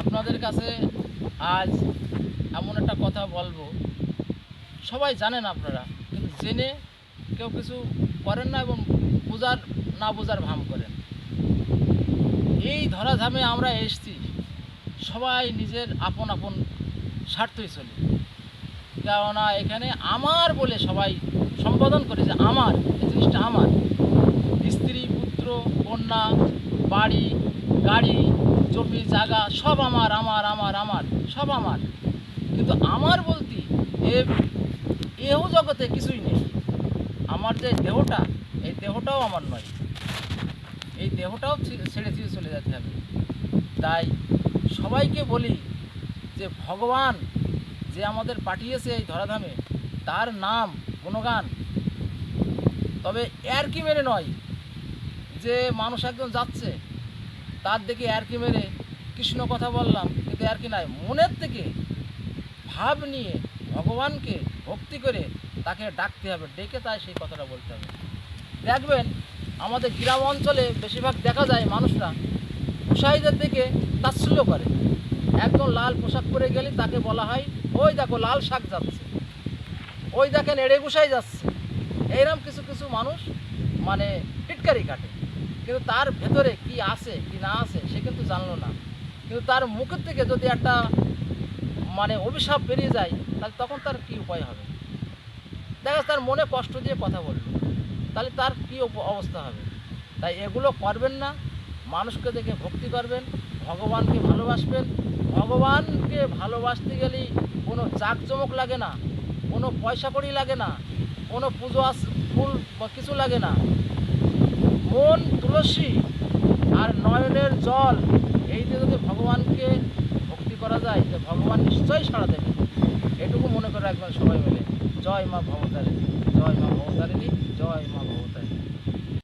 আপনাদের কাছে আজ এমন একটা কথা বলব। সবাই জানেন আপনারা, কিন্তু জেনে কেউ কিছু করেন না এবং বোঝার, না বোঝার ভাম করেন। এই ধরাধামে আমরা এসছি, সবাই নিজের আপন আপন স্বার্থই চলে। কেননা এখানে আমার বলে সবাই সম্বোধন করে যে আমার, এই জিনিসটা আমার। স্ত্রী, পুত্র, কন্যা, বাড়ি, গাড়ি জমি জায়গা সব আমার আমার আমার আমার, সব আমার। কিন্তু আমার বলতে এ, এও জগতে কিছুই নেই। আমার যে দেহটা, এই দেহটাও আমার নয়। এই দেহটাও ছেড়ে দিয়ে চলে যেতে হবে তাই সবাইকে বলি যে ভগবান যে আমাদের পাঠিয়েছে এই ধরাধামে, তার নাম গুণগান। তবে এর কি মেনে নয় যে মানুষ একজন যাচ্ছে তার দিকে আর কি মেরে কৃষ্ণ কথা বললাম, কিন্তু আর কি নাই। মনের থেকে ভাব নিয়ে ভগবানকে ভক্তি করে তাকে ডাকতে হবে, ডেকে তাই সেই কথাটা বলতে হবে। দেখবেন, আমাদের গ্রাম অঞ্চলে বেশিরভাগ দেখা যায় মানুষরা গোসাইদের দিকে তাচ্ছল্য করে। একদম লাল পোশাক পরে গেলে তাকে বলা হয়, ওই দেখো লাল শাক যাচ্ছে। ওই দেখেন এড়ে গুসাই যাচ্ছে। এইরকম কিছু কিছু মানুষ মানে টিটকারি কাটে। কিন্তু তার ভেতরে কি আছে, কি না আছে, সে কিন্তু জানলো না। কিন্তু তার মুখের থেকে যদি একটা মানে অভিশাপ বেরিয়ে যায়, তাহলে তখন তার কি উপায় হবে? দেখা তার মনে কষ্ট দিয়ে কথা বলল। তাহলে তার কী অবস্থা হবে? তাই এগুলো করবেন না। মানুষকে দেখে ভক্তি করবেন, ভগবানকে ভালোবাসবেন। ভগবানকে ভালোবাসতে গেলেই কোনো জাঁকজমক লাগে না, কোনো পয়সা কড়ি লাগে না, কোনো পুজো আস, ফুল কিছু লাগে না। মন তুলসী আর নয়নের জল, এই দিয়ে যদি ভগবানকে ভক্তি করা যায় যে ভগবান নিশ্চয়ই সাড়া দেবে। এটুকু মনে করে রাখবেন সবাই মিলে। জয় মা ভবতারিণী, জয় মা ভবতারিণী, জয় মা ভবতারিণী।